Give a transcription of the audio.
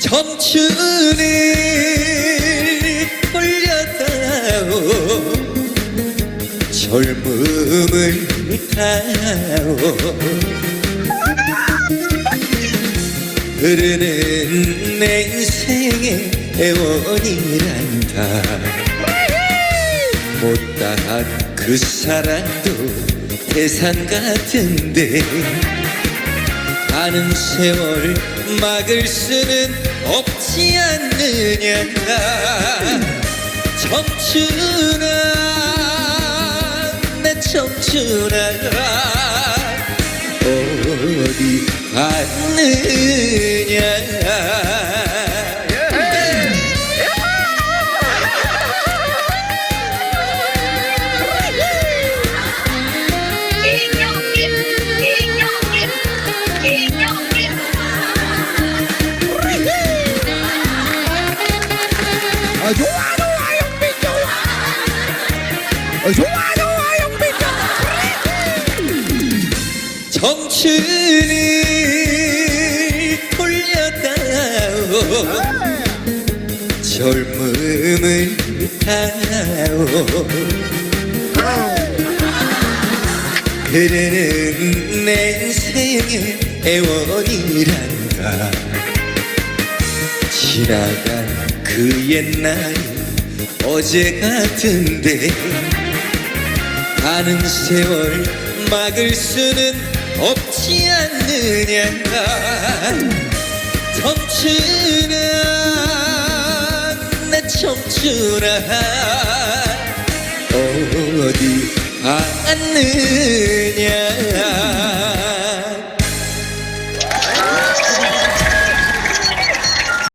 청춘을 돌렸다오. 젊음을 타오 흐르는 내 인생의 애원이란다. 못다한 그 사랑도 대산 같은데. 가는 세월 막을 수는 없지 않느냐. 청춘아 내 청춘아 어디 갔느냐 좋아 좋아 좋아 청춘을 돌려다오. 젊음을 타오. 흐르는 내 인생의 애원이란다. 지나간 그 옛날이 어제 같은데 가는 세월 막을 수는 없지 않느냐. 청춘아 내 청춘아 어디 갔느냐